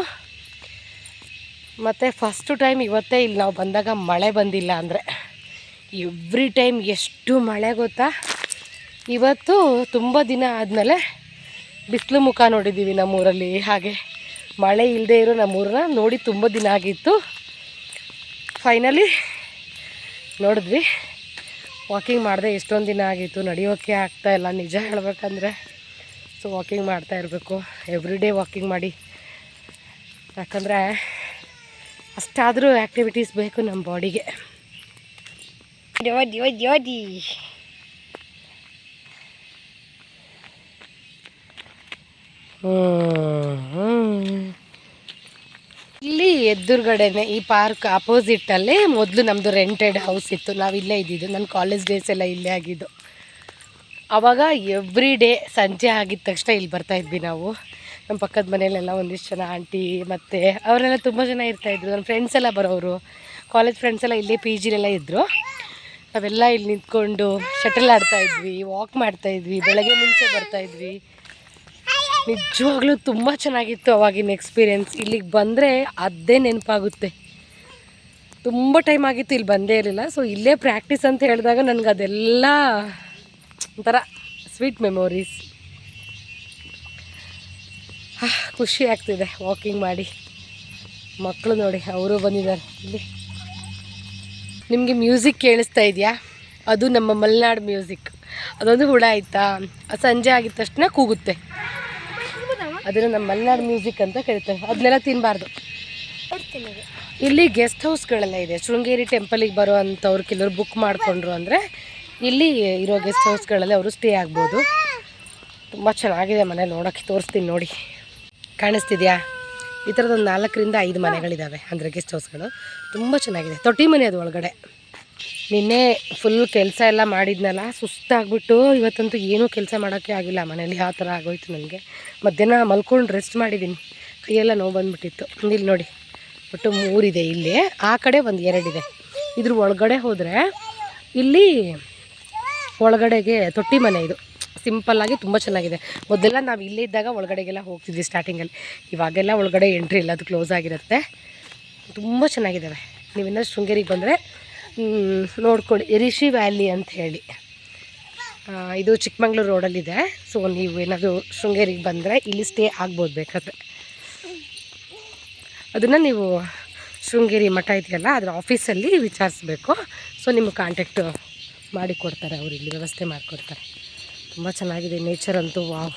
S1: ಮತ್ತು ಫಸ್ಟು ಟೈಮ್ ಇವತ್ತೇ ಇಲ್ಲಿ ನಾವು ಬಂದಾಗ ಮಳೆ ಬಂದಿಲ್ಲ ಅಂದರೆ. ಎವ್ರಿ ಟೈಮ್ ಎಷ್ಟು ಮಳೆ ಗೊತ್ತಾ? ಇವತ್ತು ತುಂಬ ದಿನ ಆದಮೇಲೆ ಬಿಸಿಲು ಮುಖ ನೋಡಿದ್ದೀವಿ ನಮ್ಮೂರಲ್ಲಿ, ಹಾಗೆ ಮಳೆ ಇಲ್ಲದೆ ಇರೋ ನಮ್ಮೂರನ್ನ ನೋಡಿ ತುಂಬ ದಿನ ಆಗಿತ್ತು. ಫೈನಲಿ ನೋಡಿದ್ವಿ. ವಾಕಿಂಗ್ ಮಾಡಿದೆ ಎಷ್ಟೊಂದು ದಿನ ಆಗಿತ್ತು. ನಡೆಯೋಕ್ಕೆ ಆಗ್ತಾ ಇಲ್ಲ. ನಿಜ ಹೇಳಬೇಕಂದ್ರೆ ಸೊ ವಾಕಿಂಗ್ ಮಾಡ್ತಾ ಇರಬೇಕು. ಎವ್ರಿ ಡೇ ವಾಕಿಂಗ್ ಮಾಡಿ. ಯಾಕಂದರೆ ಅಷ್ಟಾದರೂ ಆ್ಯಕ್ಟಿವಿಟೀಸ್ ಬೇಕು ನಮ್ಮ ಬಾಡಿಗೆ ಯೋದಿ ಯೋದಿ ಯೋದಿ ಇಲ್ಲಿ ಎದುರುಗಡೆನೆ ಈ ಪಾರ್ಕ್ ಅಪೋಸಿಟಲ್ಲಿ ಮೊದಲು ನಮ್ಮದು ರೆಂಟೆಡ್ ಹೌಸ್ ಇತ್ತು. ನಾವು ಇಲ್ಲೇ ಇದ್ದಿದ್ದು. ನನ್ನ ಕಾಲೇಜ್ ಡೇಸ್ ಎಲ್ಲ ಇಲ್ಲೇ ಆಗಿದ್ದು. ಅವಾಗ ಎವ್ರಿ ಡೇ ಸಂಜೆ ಆಗಿದ ತಕ್ಷಣ ಇಲ್ಲಿ ಬರ್ತಾ ಇದ್ವಿ ನಾವು. ನಮ್ಮ ಪಕ್ಕದ ಮನೆಯಲ್ಲೆಲ್ಲ ಒಂದಿಷ್ಟು ಜನ ಆಂಟಿ ಮತ್ತು ಅವರೆಲ್ಲ ತುಂಬ ಜನ ಇರ್ತಾಯಿದ್ರು ನನ್ನ ಫ್ರೆಂಡ್ಸ್ ಎಲ್ಲ ಬರೋರು ಕಾಲೇಜ್ ಫ್ರೆಂಡ್ಸ್ ಎಲ್ಲ ಇಲ್ಲೇ ಪಿ ಜಿಲೆಲ್ಲ ಇದ್ದರು ನಾವೆಲ್ಲ ಇಲ್ಲಿ ನಿಂತ್ಕೊಂಡು ಶಟಲ್ ಆಡ್ತಾಯಿದ್ವಿ ವಾಕ್ ಮಾಡ್ತಾ ಇದ್ವಿ, ಬೆಳಗ್ಗೆ ಮುಂಚೆ ಬರ್ತಾ ಇದ್ವಿ. ನಿಜವಾಗ್ಲೂ ತುಂಬ ಚೆನ್ನಾಗಿತ್ತು ಅವಾಗಿನ ಎಕ್ಸ್ಪೀರಿಯೆನ್ಸ್ ಇಲ್ಲಿಗೆ ಬಂದರೆ ಅದೇ ನೆನಪಾಗುತ್ತೆ. ತುಂಬ ಟೈಮ್ ಆಗಿತ್ತು ಇಲ್ಲಿ ಬಂದೇ ಇರಲಿಲ್ಲ. ಸೊ ಇಲ್ಲೇ ಪ್ರಾಕ್ಟೀಸ್ ಅಂತ ಹೇಳಿದಾಗ ನನಗೆ ಅದೆಲ್ಲ ಒಂಥರ ಸ್ವೀಟ್ ಮೆಮೊರೀಸ್ ಖುಷಿ ಆಗ್ತಿದೆ ವಾಕಿಂಗ್ ಮಾಡಿ. ಮಕ್ಕಳು ನೋಡಿ, ಅವರು ಬಂದಿದ್ದಾರೆ. ಇಲ್ಲಿ. ನಿಮಗೆ ಮ್ಯೂಸಿಕ್ ಕೇಳಿಸ್ತಾ ಇದೆಯಾ? ಅದು ನಮ್ಮ ಮಲೆನಾಡು ಮ್ಯೂಸಿಕ್ ಅದೊಂದು ಹುಳ ಆಯಿತಾ? ಸಂಜೆ ಆಗಿದ ತಕ್ಷಣ ಕೂಗುತ್ತೆ. ಅದನ್ನು ನಮ್ಮ ಮಲೆನಾಡು ಮ್ಯೂಸಿಕ್ ಅಂತ ಕರಿತಾರೆ. ಅದನ್ನೆಲ್ಲ ತಿನ್ನಬಾರ್ದು ಇಲ್ಲಿ ಗೆಸ್ಟ್ ಹೌಸ್ಗಳೆಲ್ಲ ಇದೆ. ಶೃಂಗೇರಿ ಟೆಂಪಲಿಗೆ ಬರೋ ಅಂಥವ್ರು ಕೆಲವರು ಬುಕ್ ಮಾಡಿಕೊಂಡ್ರು ಅಂದರೆ ಇಲ್ಲಿ ಇರೋ ಗೆಸ್ಟ್ ಹೌಸ್ಗಳಲ್ಲಿ ಅವರು ಸ್ಟೇ ಆಗ್ಬೋದು. ತುಂಬ ಚೆನ್ನಾಗಿದೆ ಮನೆ ನೋಡೋಕ್ಕೆ, ತೋರಿಸ್ತೀನಿ ನೋಡಿ. ಕಾಣಿಸ್ತಿದ್ಯಾ? ಈ ಥರದೊಂದು ನಾಲ್ಕರಿಂದ ಐದು ಮನೆಗಳಿದ್ದಾವೆ ಅಂದರೆ ಗೆಸ್ಟ್ ಹೌಸ್ಗಳು. ತುಂಬ ಚೆನ್ನಾಗಿದೆ. ತೊಟ್ಟಿ ಮನೆ ಅದು ಒಳಗಡೆ. ನಿನ್ನೆ ಫುಲ್ ಕೆಲಸ ಎಲ್ಲ ಮಾಡಿದ್ನಲ್ಲ, ಸುಸ್ತಾಗ್ಬಿಟ್ಟು ಇವತ್ತಂತೂ ಏನೂ ಕೆಲಸ ಮಾಡೋಕ್ಕೆ ಆಗಿಲ್ಲ ಮನೇಲಿ, ಆ ಥರ ಆಗೋಯ್ತು ನನಗೆ. ಮಧ್ಯಾಹ್ನ ಮಲ್ಕೊಂಡು ರೆಸ್ಟ್ ಮಾಡಿದ್ದೀನಿ ಕೈಯೆಲ್ಲ ನೋವು ಬಂದುಬಿಟ್ಟಿತ್ತು. ಇಲ್ಲಿ ನೋಡಿ, ಒಟ್ಟು ಮೂರಿದೆ ಇಲ್ಲಿ. ಆ ಕಡೆ ಒಂದು ಎರಡಿದೆ. ಇದ್ರ ಒಳಗಡೆ ಹೋದರೆ, ಇಲ್ಲಿ ಒಳಗಡೆಗೆ ತೊಟ್ಟಿ ಮನೆ ಇದು. ಸಿಂಪಲ್ಲಾಗಿ ತುಂಬ ಚೆನ್ನಾಗಿದೆ. ಮೊದಲೆಲ್ಲ ನಾವು ಇಲ್ಲೇ ಇದ್ದಾಗ ಒಳಗಡೆಗೆಲ್ಲ ಹೋಗ್ತಿದ್ವಿ ಸ್ಟಾರ್ಟಿಂಗಲ್ಲಿ ಇವಾಗೆಲ್ಲ ಒಳಗಡೆ ಎಂಟ್ರಿ ಇಲ್ಲ, ಅದು ಕ್ಲೋಸ್ ಆಗಿರುತ್ತೆ. ತುಂಬ ಚೆನ್ನಾಗಿದ್ದಾವೆ. ನೀವಿನ್ನ ಶೃಂಗೇರಿಗೆ ಬಂದರೆ ನೋಡ್ಕೊಳ್ಳಿ. ರಿಷಿ ವ್ಯಾಲಿ ಅಂತ ಹೇಳಿ. ಇದು ಚಿಕ್ಕಮಂಗ್ಳೂರು ರೋಡಲ್ಲಿದೆ. ಸೊ ನೀವು ಏನಾದರೂ ಶೃಂಗೇರಿಗೆ ಬಂದರೆ ಇಲ್ಲಿ ಸ್ಟೇ ಆಗ್ಬೋದು ಬೇಕಾದರೆ. ಅದನ್ನು ನೀವು ಶೃಂಗೇರಿ ಮಠ ಇದೆಯಲ್ಲ, ಅದರ ಆಫೀಸಲ್ಲಿ ವಿಚಾರಿಸ್ಬೇಕು. ಸೊ ನಿಮ್ಮ ಕಾಂಟ್ಯಾಕ್ಟು ಮಾಡಿ ಕೊಡ್ತಾರೆ ಅವರು ಇಲ್ಲಿ, ವ್ಯವಸ್ಥೆ ಮಾಡಿಕೊಡ್ತಾರೆ ತುಂಬ ಚೆನ್ನಾಗಿದೆ ನೇಚರ್ ಅಂತೂ ವಾವ್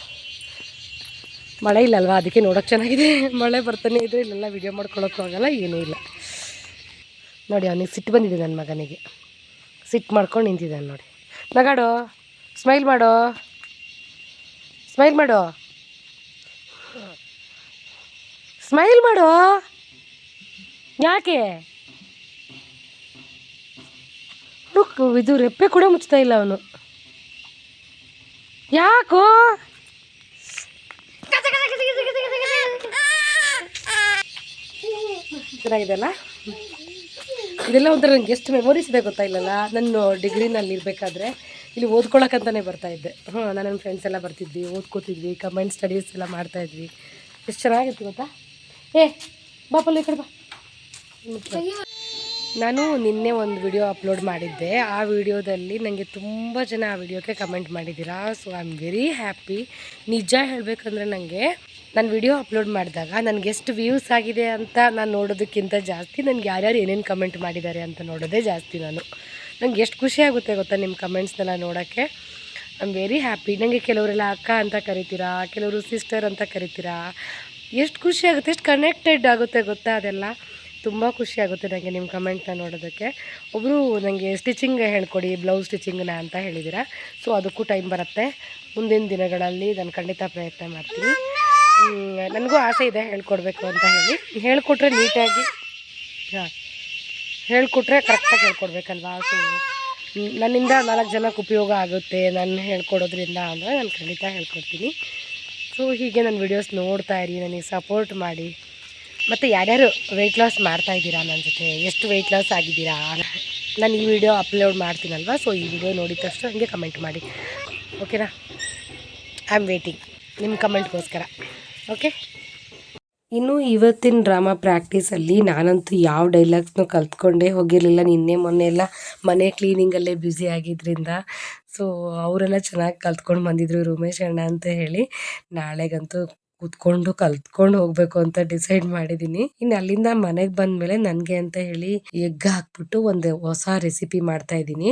S1: ಮಳೆ ಇಲ್ಲಲ್ವಾ? ಅದಕ್ಕೆ ನೋಡೋಕೆ ಚೆನ್ನಾಗಿದೆ. ಮಳೆ ಬರ್ತಾನೆ ಇದ್ರೆ ಇಲ್ಲೆಲ್ಲ ವಿಡಿಯೋ ಮಾಡ್ಕೊಳ್ಳೋಕ್ಕೂ ಆಗಲ್ಲ, ಏನೂ ಇಲ್ಲ. ನೋಡಿ, ಅವನಿಗೆ ಸಿಟ್ಟು ಬಂದಿದೆ ನನ್ನ ಮಗನಿಗೆ. ಸಿಟ್ಟು ಮಾಡ್ಕೊಂಡು ನಿಂತಿದ್ದಾನೆ ನೋಡಿ. ನಗಾಡು? ಸ್ಮೈಲ್ ಮಾಡು? ಸ್ಮೈಲ್ ಮಾಡು? ಸ್ಮೈಲ್ ಮಾಡು? ಯಾಕೆ? ಇದು ರೆಪ್ಪೆ ಕೂಡ ಮುಚ್ತಾ ಇಲ್ಲ ಅವನು. ಯಾಕೋ? ಚೆನ್ನಾಗಿದೆಲ್ಲ ಇದೆಲ್ಲ ಒಂಥರ ನನಗೆ ಎಷ್ಟು ಮೆಮೊರೀಸ್ ಇದೆ ಗೊತ್ತಾಯಿಲ್ಲಲ್ಲ ನಾನು ಡಿಗ್ರಿನಲ್ಲಿ ಇರಬೇಕಾದ್ರೆ ಇಲ್ಲಿ ಓದ್ಕೊಳಕ್ಕಂತಲೇ ಬರ್ತಾಯಿದ್ದೆ ಹ್ಞೂ ನಾನು ನನ್ನ ಫ್ರೆಂಡ್ಸ್ ಎಲ್ಲ ಬರ್ತಿದ್ವಿ, ಓದ್ಕೋತಿದ್ವಿ ಕಂಬೈನ್ ಸ್ಟಡೀಸ್ ಎಲ್ಲ ಮಾಡ್ತಾಯಿದ್ವಿ ಎಷ್ಟು ಚೆನ್ನಾಗಿತ್ತು ಗೊತ್ತಾ? ಏ ಕಡೆ ಬಾ. ನಾನು ನಿನ್ನೆ ಒಂದು ವಿಡಿಯೋ ಅಪ್ಲೋಡ್ ಮಾಡಿದ್ದೆ. ಆ ವಿಡಿಯೋದಲ್ಲಿ ನನಗೆ ತುಂಬ ಜನ ಆ ವಿಡಿಯೋಕ್ಕೆ ಕಮೆಂಟ್ ಮಾಡಿದ್ದೀರಾ? So I am very happy ನಿಜ ಹೇಳಬೇಕಂದ್ರೆ ನನಗೆ ನಾನು ವಿಡಿಯೋ ಅಪ್ಲೋಡ್ ಮಾಡಿದಾಗ ನನಗೆ ಎಷ್ಟು ವ್ಯೂಸ್ ಆಗಿದೆ ಅಂತ ನಾನು ನೋಡೋದಕ್ಕಿಂತ ಜಾಸ್ತಿ ನನಗೆ ಯಾರ್ಯಾರು ಏನೇನು ಕಮೆಂಟ್ ಮಾಡಿದ್ದಾರೆ ಅಂತ ನೋಡೋದೇ ಜಾಸ್ತಿ ನಾನು. ನನಗೆ ಎಷ್ಟು ಖುಷಿ ಆಗುತ್ತೆ ಗೊತ್ತಾ ನಿಮ್ಮ ಕಮೆಂಟ್ಸ್ನೆಲ್ಲ ನೋಡೋಕ್ಕೆ? ಐ ಆಮ್ ವೆರಿ ಹ್ಯಾಪಿ ನನಗೆ ಕೆಲವರೆಲ್ಲ ಅಕ್ಕ ಅಂತ ಕರಿತೀರಾ, ಕೆಲವರು ಸಿಸ್ಟರ್ ಅಂತ ಕರಿತೀರಾ? ಎಷ್ಟು ಖುಷಿ ಆಗುತ್ತೆ, ಎಷ್ಟು ಕನೆಕ್ಟೆಡ್ ಆಗುತ್ತೆ ಗೊತ್ತಾ ಅದೆಲ್ಲ? ತುಂಬ ಖುಷಿ ಆಗುತ್ತೆ ನನಗೆ ನಿಮ್ಮ ಕಮೆಂಟ್ನ ನೋಡೋದಕ್ಕೆ. ಒಬ್ಬರು ನನಗೆ ಸ್ಟಿಚಿಂಗ್ ಹೇಳ್ಕೊಡಿ ಬ್ಲೌಸ್ ಸ್ಟಿಚಿಂಗ್ನ ಅಂತ ಹೇಳಿದ್ದೀರಾ ಸೊ ಅದಕ್ಕೂ ಟೈಮ್ ಬರುತ್ತೆ. ಮುಂದಿನ ದಿನಗಳಲ್ಲಿ ನಾನು ಖಂಡಿತ ಪ್ರಯತ್ನ ಮಾಡ್ತೀನಿ. ನನಗೂ ಆಸೆ ಇದೆ ಹೇಳ್ಕೊಡ್ಬೇಕು ಅಂತ ಹೇಳಿ. ಹೇಳ್ಕೊಟ್ರೆ ನೀಟಾಗಿ ಹೇಳ್ಕೊಟ್ರೆ ಕರೆಕ್ಟಾಗಿ ಹೇಳ್ಕೊಡ್ಬೇಕಲ್ವಾ? ಸೊ ನನ್ನಿಂದ ನಾಲ್ಕು ಜನಕ್ಕೆ ಉಪಯೋಗ ಆಗುತ್ತೆ ನಾನು ಹೇಳ್ಕೊಡೋದ್ರಿಂದ ಅಂದರೆ ನಾನು ಖಂಡಿತ ಹೇಳ್ಕೊಡ್ತೀನಿ. ಸೊ ಹೀಗೆ ನನ್ನ ವಿಡಿಯೋಸ್ ನೋಡ್ತಾ ಇರಿ, ನನಗೆ ಸಪೋರ್ಟ್ ಮಾಡಿ. ಮತ್ತು ಯಾರ್ಯಾರು ವೆಯ್ಟ್ ಲಾಸ್ ಮಾಡ್ತಾ ಇದ್ದೀರಾ ನನ್ನ ಜೊತೆ? ಎಷ್ಟು ವೆಯ್ಟ್ ಲಾಸ್ ಆಗಿದ್ದೀರಾ? ನಾನು ಈ ವಿಡಿಯೋ ಅಪ್ಲೋಡ್ ಮಾಡ್ತೀನಲ್ವ? ಸೊ ಈ ವಿಡಿಯೋ ನೋಡಿದ ತಕ್ಷಣ ಹಂಗೆ ಕಮೆಂಟ್ ಮಾಡಿ. ಓಕೆನಾ ಐ ಆಮ್ ವೇಟಿಂಗ್ ನಿಮ್ಮ ಕಮೆಂಟ್ಗೋಸ್ಕರ ಓಕೆ ಇನ್ನು ಇವತ್ತಿನ ಡ್ರಾಮಾ ಪ್ರಾಕ್ಟೀಸಲ್ಲಿ ನಾನಂತೂ ಯಾವ ಡೈಲಾಗ್ಸ್ನೂ ಕಲ್ತ್ಕೊಂಡೇ ಹೋಗಿರಲಿಲ್ಲ. ನಿನ್ನೆ, ಮೊನ್ನೆ ಎಲ್ಲ ಮನೆ ಕ್ಲೀನಿಂಗಲ್ಲೇ ಬ್ಯುಸಿ ಆಗಿದ್ದರಿಂದ ಸೊ ಅವರೆಲ್ಲ ಚೆನ್ನಾಗಿ ಕಲ್ತ್ಕೊಂಡು ಬಂದಿದ್ರು ರೂಮೇಶ್ ಅಣ್ಣ ಅಂತ ಹೇಳಿ. ನಾಳೆಗಂತೂ ಕೂತ್ಕೊಂಡು ಕಲ್ತ್ಕೊಂಡು ಹೋಗ್ಬೇಕು ಅಂತ ಡಿಸೈಡ್ ಮಾಡಿದೀನಿ. ಇನ್ನು ಅಲ್ಲಿಂದ ಮನೆಗೆ ಬಂದ್ಮೇಲೆ ನನಗೆ ಅಂತ ಹೇಳಿ ಎಗ್ ಹಾಕ್ಬಿಟ್ಟು ಒಂದು ಹೊಸ ರೆಸಿಪಿ ಮಾಡ್ತಾ ಇದ್ದೀನಿ.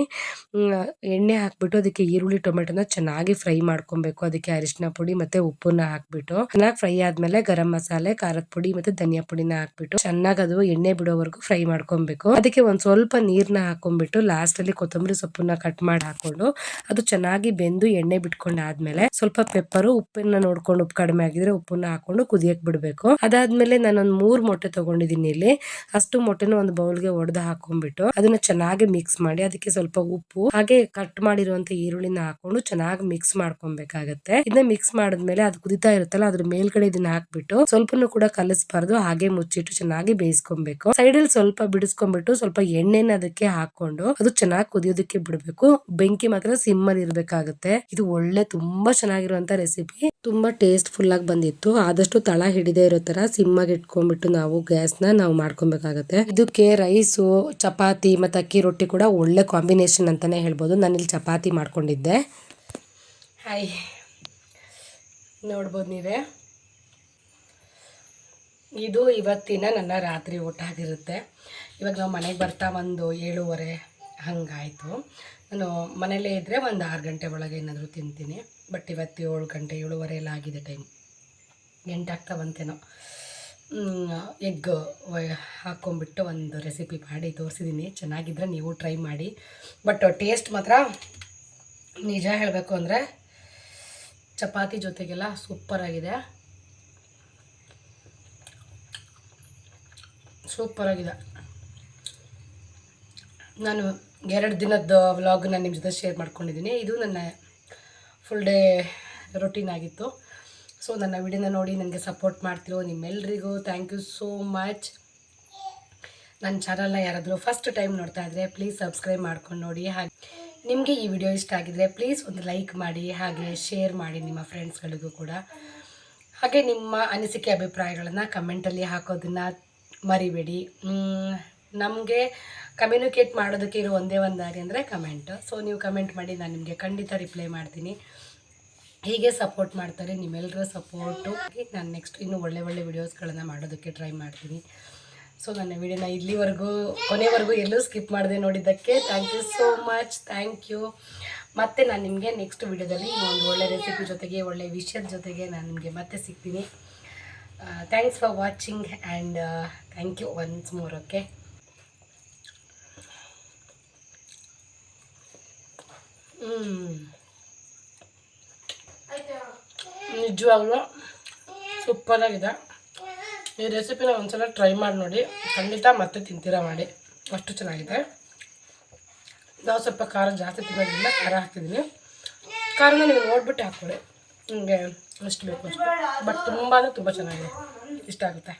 S1: ಎಣ್ಣೆ ಹಾಕ್ಬಿಟ್ಟು ಅದಕ್ಕೆ ಈರುಳ್ಳಿ, ಟೊಮೆಟೊನ ಚೆನ್ನಾಗಿ ಫ್ರೈ ಮಾಡ್ಕೊಬೇಕು. ಅದಕ್ಕೆ ಅರಿಶಿನ ಪುಡಿ ಮತ್ತೆ ಉಪ್ಪನ್ನ ಹಾಕ್ಬಿಟ್ಟು ಚೆನ್ನಾಗಿ ಫ್ರೈ ಆದ್ಮೇಲೆ ಗರಂ ಮಸಾಲೆ, ಖಾರದ ಪುಡಿ ಮತ್ತೆ ಧನಿಯಾ ಪುಡಿನ ಹಾಕ್ಬಿಟ್ಟು ಚೆನ್ನಾಗಿ ಅದು ಎಣ್ಣೆ ಬಿಡೋವರೆಗೂ ಫ್ರೈ ಮಾಡ್ಕೊಬೇಕು. ಅದಕ್ಕೆ ಒಂದ್ ಸ್ವಲ್ಪ ನೀರ್ನ ಹಾಕೊಂಡ್ಬಿಟ್ಟು ಲಾಸ್ಟ್ ಅಲ್ಲಿ ಕೊತ್ತಂಬರಿ ಸೊಪ್ಪನ್ನ ಕಟ್ ಮಾಡಿ ಹಾಕೊಂಡು ಅದು ಚೆನ್ನಾಗಿ ಬೆಂದು ಎಣ್ಣೆ ಬಿಟ್ಕೊಂಡಾದ್ಮೇಲೆ ಸ್ವಲ್ಪ ಪೆಪ್ಪರು ಉಪ್ಪನ್ನ ನೋಡ್ಕೊಂಡು ಉಪ್ಪು ಕಡಿಮೆ ಆಗಿದ್ರೆ ಉಪ್ಪನ್ನ ಹಾಕೊಂಡು ಕುದಿಯಕ್ ಬಿಡ್ಬೇಕು. ಅದಾದ್ಮೇಲೆ ನಾನೊಂದು ಮೂರ್ ಮೊಟ್ಟೆ ತಗೊಂಡಿದ್ದೀನಿ ಇಲ್ಲಿ. ಅಷ್ಟು ಮೊಟ್ಟೆನ ಒಂದು ಬೌಲ್ಗೆ ಒಡೆದು ಹಾಕೊಂಡ್ಬಿಟ್ಟು ಅದನ್ನ ಚೆನ್ನಾಗಿ ಮಿಕ್ಸ್ ಮಾಡಿ ಅದಕ್ಕೆ ಸ್ವಲ್ಪ ಉಪ್ಪು, ಹಾಗೆ ಕಟ್ ಮಾಡಿರುವಂತ ಈರುಳ್ಳಿನ ಹಾಕೊಂಡು ಚೆನ್ನಾಗಿ ಮಿಕ್ಸ್ ಮಾಡ್ಕೊಬೇಕಾಗತ್ತೆ. ಇದನ್ನ ಮಿಕ್ಸ್ ಮಾಡಿದ್ಮೇಲೆ ಅದು ಕುದಿತಾ ಇರುತ್ತಲ್ಲ, ಅದ್ರ ಮೇಲ್ಗಡೆ ಇದನ್ನ ಹಾಕ್ಬಿಟ್ಟು ಸ್ವಲ್ಪನು ಕೂಡ ಕಲಸ್ಬಾರ್ದು, ಹಾಗೆ ಮುಚ್ಚಿಟ್ಟು ಚೆನ್ನಾಗಿ ಬೇಯಿಸ್ಕೊಬೇಕು. ಸೈಡ್ ಅಲ್ಲಿ ಸ್ವಲ್ಪ ಬಿಡಿಸ್ಕೊಂಡ್ಬಿಟ್ಟು ಸ್ವಲ್ಪ ಎಣ್ಣೆನ ಅದಕ್ಕೆ ಹಾಕೊಂಡು ಅದು ಚೆನ್ನಾಗಿ ಕುದಿಯೋದಕ್ಕೆ ಬಿಡಬೇಕು. ಬೆಂಕಿ ಮಾತ್ರ ಸಿಮ್ಮಲ್ಲಿ ಇರಬೇಕಾಗುತ್ತೆ. ಇದು ಒಳ್ಳೆ, ತುಂಬಾ ಚೆನ್ನಾಗಿರುವಂತ ರೆಸಿಪಿ. ತುಂಬಾ ಟೇಸ್ಟ್ ಫುಲ್ ಆಗಿ ಬಂದಿತ್ತು ಆದಷ್ಟು ತಳ ಹಿಡಿದೇ ಇರೋ ತರ ಸಿಮ್ಮಾಗಿ ಇಟ್ಕೊಂಡ್ಬಿಟ್ಟು ನಾವು ಗ್ಯಾಸ್ನ ನಾವು ಮಾಡ್ಕೊಬೇಕಾಗತ್ತೆ. ಇದಕ್ಕೆ ರೈಸು, ಚಪಾತಿ ಮತ್ತೆ ಅಕ್ಕಿ ರೊಟ್ಟಿ ಕೂಡ ಒಳ್ಳೆ ಕಾಂಬಿನೇಷನ್ ಅಂತಾನೆ ಹೇಳ್ಬೋದು. ಇಲ್ಲಿ ಚಪಾತಿ ಮಾಡ್ಕೊಂಡಿದ್ದೆ. ಹಾಯ್. ನೋಡ್ಬೋದು ನೀವೇ? ಇದು ಇವತ್ತಿನ ನನ್ನ ರಾತ್ರಿ ಊಟ ಆಗಿರುತ್ತೆ. ಇವಾಗ ನಾವು ಮನೆಗೆ ಬರ್ತಾ ಒಂದು ಏಳುವರೆ ಹಂಗಾಯಿತು. ನಾನು ಮನೇಲೇ ಇದ್ದರೆ ಒಂದು ಆರು ಗಂಟೆ ಒಳಗೆ ಏನಾದರೂ ತಿಂತೀನಿ. ಬಟ್ ಇವತ್ತು ಏಳು ಗಂಟೆ ಏಳುವರೆ ಎಲ್ಲ ಆಗಿದೆ ಟೈಮ್ ಎಂಟಾಗ್ತಾ ಬಂತೇನೋ ಎಗ್ ಹಾಕ್ಕೊಂಬಿಟ್ಟು ಒಂದು ರೆಸಿಪಿ ಮಾಡಿ ತೋರಿಸಿದ್ದೀನಿ ಚೆನ್ನಾಗಿದ್ದರೆ ನೀವು ಟ್ರೈ ಮಾಡಿ. ಬಟ್ ಟೇಸ್ಟ್ ಮಾತ್ರ ನಿಜ ಹೇಳಬೇಕು ಅಂದರೆ ಚಪಾತಿ ಜೊತೆಗೆಲ್ಲ ಸೂಪರಾಗಿದೆ ಸೂಪರಾಗಿದೆ ನಾನು ಎರಡು ದಿನದ ವ್ಲಾಗ್ನ ನಿಮ್ಮ ಜೊತೆ ಶೇರ್ ಮಾಡ್ಕೊಂಡಿದ್ದೀನಿ ಇದು ನನ್ನ ಫುಲ್ ಡೇ ರೊಟೀನ್ ಆಗಿತ್ತು. ಸೊ ನನ್ನ ವಿಡಿಯೋನ ನೋಡಿ ನನಗೆ ಸಪೋರ್ಟ್ ಮಾಡ್ತಿರೋ ನಿಮ್ಮೆಲ್ರಿಗೂ ಥ್ಯಾಂಕ್ ಯು ಸೋ ಮಚ್ ನನ್ನ ಚಾನಲ್ನ ಯಾರಾದರೂ ಫಸ್ಟ್ ಟೈಮ್ ನೋಡ್ತಾ ಇದ್ದರೆ ಪ್ಲೀಸ್ ಸಬ್ಸ್ಕ್ರೈಬ್ ಮಾಡ್ಕೊಂಡು ನೋಡಿ. ಹಾಗೆ ನಿಮಗೆ ಈ ವಿಡಿಯೋ ಇಷ್ಟ ಆಗಿದ್ರೆ ಪ್ಲೀಸ್ ಒಂದು ಲೈಕ್ ಮಾಡಿ, ಹಾಗೆ ಶೇರ್ ಮಾಡಿ ನಿಮ್ಮ ಫ್ರೆಂಡ್ಸ್ಗಳಿಗೂ ಕೂಡ. ಹಾಗೆ ನಿಮ್ಮ ಅನಿಸಿಕೆ ಅಭಿಪ್ರಾಯಗಳನ್ನು ಕಮೆಂಟಲ್ಲಿ ಹಾಕೋದನ್ನು ಮರಿಬೇಡಿ. ನಮಗೆ ಕಮ್ಯುನಿಕೇಟ್ ಮಾಡೋದಕ್ಕೆ ಇರೋ ಒಂದೇ ಒಂದು ದಾರಿ ಅಂದರೆ ಕಮೆಂಟ್ ಸೊ ನೀವು ಕಮೆಂಟ್ ಮಾಡಿ, ನಾನು ನಿಮಗೆ ಖಂಡಿತ ರಿಪ್ಲೈ ಮಾಡ್ತೀನಿ. ಹೀಗೆ ಸಪೋರ್ಟ್ ಮಾಡ್ತಾರೆ ನಿಮ್ಮೆಲ್ಲರ ಸಪೋರ್ಟು ನಾನು ನೆಕ್ಸ್ಟ್ ಇನ್ನೂ ಒಳ್ಳೆ ಒಳ್ಳೆ ವಿಡಿಯೋಸ್ಗಳನ್ನು ಮಾಡೋದಕ್ಕೆ ಟ್ರೈ ಮಾಡ್ತೀನಿ. ಸೊ ನನ್ನ ವಿಡಿಯೋನ ಇಲ್ಲಿವರೆಗೂ, ಕೊನೆವರೆಗೂ ಎಲ್ಲೂ ಸ್ಕಿಪ್ ಮಾಡದೆ ನೋಡಿದ್ದಕ್ಕೆ thank you so much thank you ಮತ್ತು ನಾನು ನಿಮಗೆ ನೆಕ್ಸ್ಟ್ ವಿಡಿಯೋದಲ್ಲಿ ಒಂದು ಒಳ್ಳೆ ರೆಸಿಪಿ ಜೊತೆಗೆ, ಒಳ್ಳೆ ವಿಷಯದ ಜೊತೆಗೆ ನಾನು ನಿಮಗೆ ಮತ್ತೆ ಸಿಗ್ತೀನಿ. Thanks for watching and thank you once more okay ನಿಜವಾಗ್ಲೂ ಸೂಪರಾಗಿದೆ. ಈ ರೆಸಿಪಿನ ಒಂದ್ಸಲ ಟ್ರೈ ಮಾಡಿ ನೋಡಿ. ಖಂಡಿತ ಮತ್ತೆ ತಿಂತೀರಾ ಮಾಡಿ. ಅಷ್ಟು ಚೆನ್ನಾಗಿದೆ. ನಾವು ಸ್ವಲ್ಪ ಖಾರ ಜಾಸ್ತಿ ತಿನ್ನೋದ್ರಿಂದ ಖಾರ ಹಾಕ್ತಿದ್ದೀನಿ ಖಾರನ ನೀವು ನೋಡ್ಬಿಟ್ಟು ಹಾಕ್ಕೊಳ್ಳಿ ನಿಮಗೆ ಅಷ್ಟು ಬೇಕು ಅಷ್ಟು. ಬಟ್ ತುಂಬ ಅಂದರೆ ತುಂಬ ಚೆನ್ನಾಗಿದೆ. ಇಷ್ಟ ಆಗುತ್ತೆ.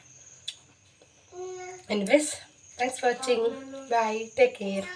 S1: Anyways thanks for watching bye take care